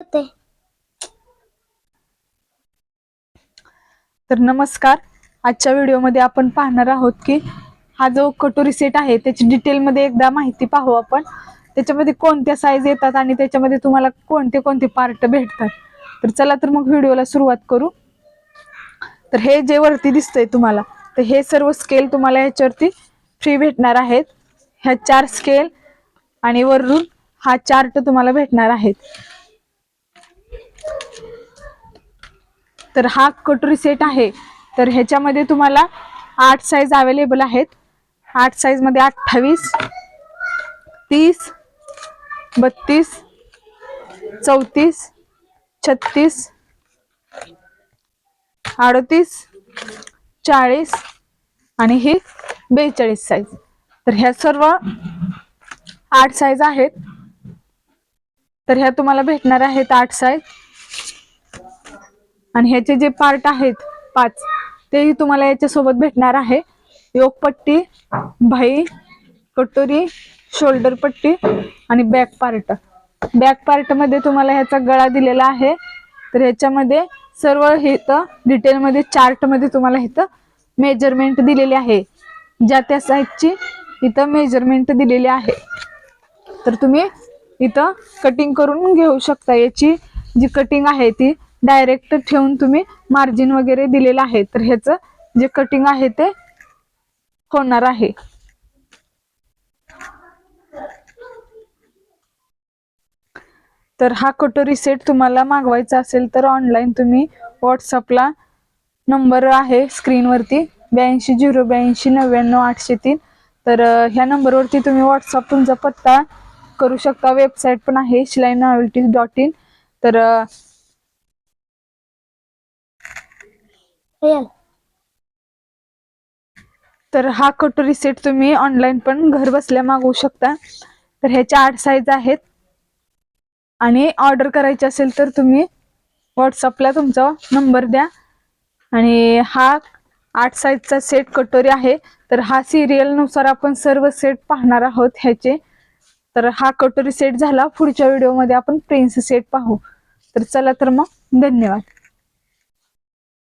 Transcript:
होते तर नमस्कार. आजच्या व्हिडिओमध्ये आपण पाहणार आहोत की हा जो कटोरी सेट आहे त्याची डिटेलमध्ये एकदा माहिती पाहू आपण. त्याच्यामध्ये कोणत्या साईज येतात आणि त्याच्यामध्ये तुम्हाला कोणते कोणते पार्ट भेटतात. तर चला तर मग व्हिडिओला सुरुवात करू. तर हे जे वरती दिसतंय तुम्हाला तर हे सर्व स्केल तुम्हाला ह्याच्यावरती फ्री भेटणार आहेत. ह्या चार स्केल आणि वरून हा चार्ट तुम्हाला भेटणार आहेत. तर हा कटोरी सेट आहे. तर ह्याच्यामध्ये तुम्हाला आठ साईज अवेलेबल आहेत. आठ साईजमध्ये अठ्ठावीस तीस बत्तीस चौतीस छत्तीस अडतीस चाळीस आणि ही बेचाळीस साईज तर ह्या सर्व आठ साईज आहेत. तर ह्या तुम्हाला भेटणार आहेत आठ साईज आणि ह्याचे जे पार्ट आहेत पाच तेही तुम्हाला याच्यासोबत भेटणार आहे. योगपट्टी भाई कटोरी शोल्डर पट्टी आणि बॅक पार्ट बॅक पार्टमध्ये तुम्हाला ह्याचा गळा दिलेला आहे. तर ह्याच्यामध्ये सर्व हिथं इथं डिटेलमध्ये चार्टमध्ये तुम्हाला इथं मेजरमेंट दिलेली आहे. ज्या त्या साईजची इथं मेजरमेंट दिलेली आहे. तर तुम्ही इथं कटिंग करून घेऊ शकता. याची जी कटिंग आहे ती डायरेक्ट ठेवून तुम्ही मार्जिन वगैरे दिलेलं आहे. तर ह्याचं जे कटिंग आहे ते होणार आहे. तर हा कटोरी सेट तुम्हाला मागवायचा असेल तर ऑनलाईन तुम्ही व्हॉट्सअपला नंबर आहे स्क्रीनवरती ब्याऐंशी झिरो ब्याऐंशी नव्याण्णव आठशे तीन. तर ह्या नंबरवरती तुम्ही व्हॉट्सअप तुमचा पत्ता करू शकता. वेबसाईट पण आहे शिलाई नॉवेल्टीज डॉट इन. तर तर हा कटोरी सेट तुम्ही ऑनलाईन पण घर बसल्या मागवू शकता. तर ह्याच्या आठ साईज आहेत. आणि ऑर्डर करायची असेल तर तुम्ही व्हॉट्सअपला तुमचा नंबर द्या. आणि हा आठ साईजचा सेट कटोरी आहे. तर हा सिरियलनुसार आपण सर्व सेट पाहणार आहोत ह्याचे. तर हा कटोरी सेट झाला. पुढच्या व्हिडिओमध्ये आपण प्रिन्स सेट पाहू. तर चला तर मग धन्यवाद.